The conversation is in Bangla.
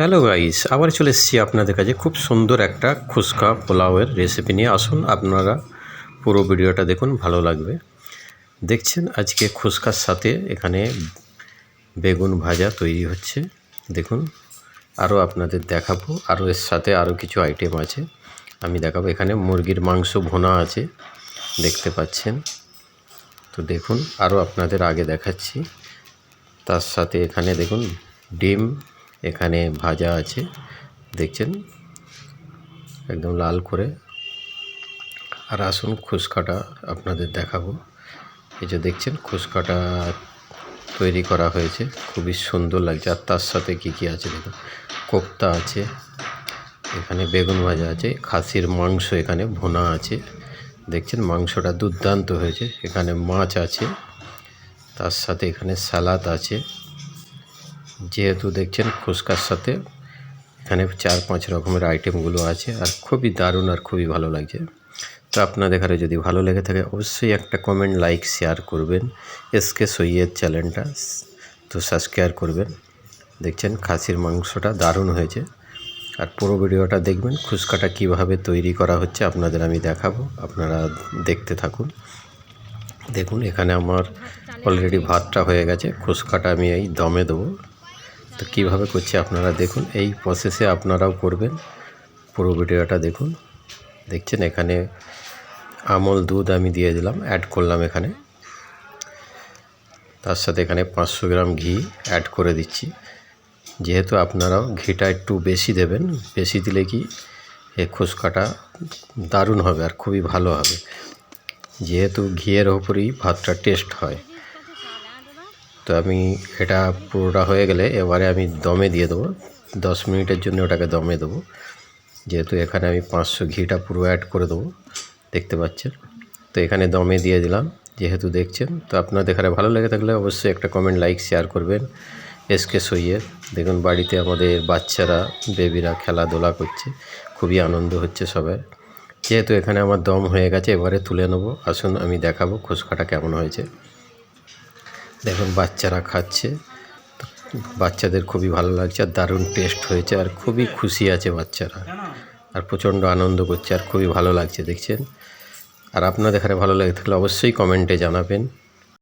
হ্যালো গাইস, আবার চলে এসেছি আপনাদের কাছে খুব সুন্দর একটা খুচকা পোলাওয়ের রেসিপি নিয়ে। আসুন আপনারা পুরো ভিডিওটা দেখুন, ভালো লাগবে। দেখছেন আজকে খুচকার সাথে এখানে বেগুন ভাজা তৈরি হচ্ছে। দেখুন, আরও আপনাদের দেখাবো। আরও এর সাথে আরও কিছু আইটেম আছে। আমি দেখাবো, এখানে মুরগির মাংস ভোনা আছে, দেখতে পাচ্ছেন। তো দেখুন, আরও আপনাদের আগে দেখাচ্ছি। তার সাথে এখানে দেখুন, ডিম এখানে ভাজা আছে। দেখছেন? একদম লাল করে। আর আসুন খুসকাটা আপনাদের দেখাবো। এই যে দেখছেন খুসকাটা তৈরি করা হয়েছে। খুবই সুন্দর লাগছে। আর তার সাথে কী কী আছে দেখুন? কোপ্তা আছে, এখানে বেগুন ভাজা আছে, খাসির মাংস এখানে ভুনা আছে। দেখছেন, মাংসটা দুর্দান্ত হয়েছে। এখানে মাছ আছে, তার সাথে এখানে স্যালাদ আছে। যেহেতু দেখছেন ফুচকার সাথে, এখানে চার পাঁচ রকমের আইটেমগুলো আছে আর খুবই দারুণ আর খুবই ভালো লাগছে। তো আপনাদের এখানে যদি ভালো লেগে থাকে, অবশ্যই একটা কমেন্ট লাইক শেয়ার করবেন। এসকে সৈয়দ চ্যানেলটা তো সাবস্ক্রাইব করবেন। দেখছেন খাসির মাংসটা দারুণ হয়েছে। আর পুরো ভিডিওটা দেখবেন, ফুচকাটা কীভাবে তৈরি করা হচ্ছে আপনাদের আমি দেখাবো। আপনারা দেখতে থাকুন। দেখুন, এখানে আমার অলরেডি ভাতটা হয়ে গেছে। ফুচকাটা আমি এই দমে দেবো। তো কীভাবে করছি আপনারা দেখুন। এই প্রসেসে আপনারাও করবেন। পুরো ভিডিওটা দেখুন। দেখছেন এখানে আমল দুধ আমি দিয়ে দিলাম অ্যাড করলাম এখানে। তার সাথে এখানে পাঁচশো গ্রাম ঘি অ্যাড করে দিচ্ছি। যেহেতু আপনারাও ঘিটা একটু বেশি দেবেন, বেশি দিলে কি এই খুচকাটা দারুণ হবে আর খুবই ভালো হবে। যেহেতু ঘিয়ের ওপরই ভাতটা টেস্ট হয়। তো আমি এটা পুরোটা হয়ে গেলে এবারে আমি দমে দিয়ে দেবো। দশ মিনিটের জন্য ওটাকে দমে দেবো। যেহেতু এখানে আমি পাঁচশো ঘিটা পুরো অ্যাড করে দেবো, দেখতে পাচ্ছেন? তো এখানে দমে দিয়ে দিলাম, যেহেতু দেখছেন। তো আপনাদের এখানে ভালো লেগে থাকলে অবশ্যই একটা কমেন্ট লাইক শেয়ার করবেন। এসকে সইয়ে দেখুন বাড়িতে আমাদের বাচ্চারা বেবিরা খেলাধুলা করছে, খুবই আনন্দ হচ্ছে সবাই। যেহেতু এখানে আমার দম হয়ে গেছে, এবারে তুলে নেব। আসুন আমি দেখাবো খুচকাটা কেমন হয়েছে। দেখুন, বাচ্চারা খাচ্ছে। বাচ্চাদের খুবই ভালো লাগছে, আর দারুণ টেস্ট হয়েছে, আর খুবই খুশি আছে বাচ্চারা। আর প্রচণ্ড আনন্দ করছে, আর খুবই ভালো লাগছে, দেখছেন? আর আপনাদের এখানে ভালো লাগে থাকলে অবশ্যই কমেন্টে জানাবেন।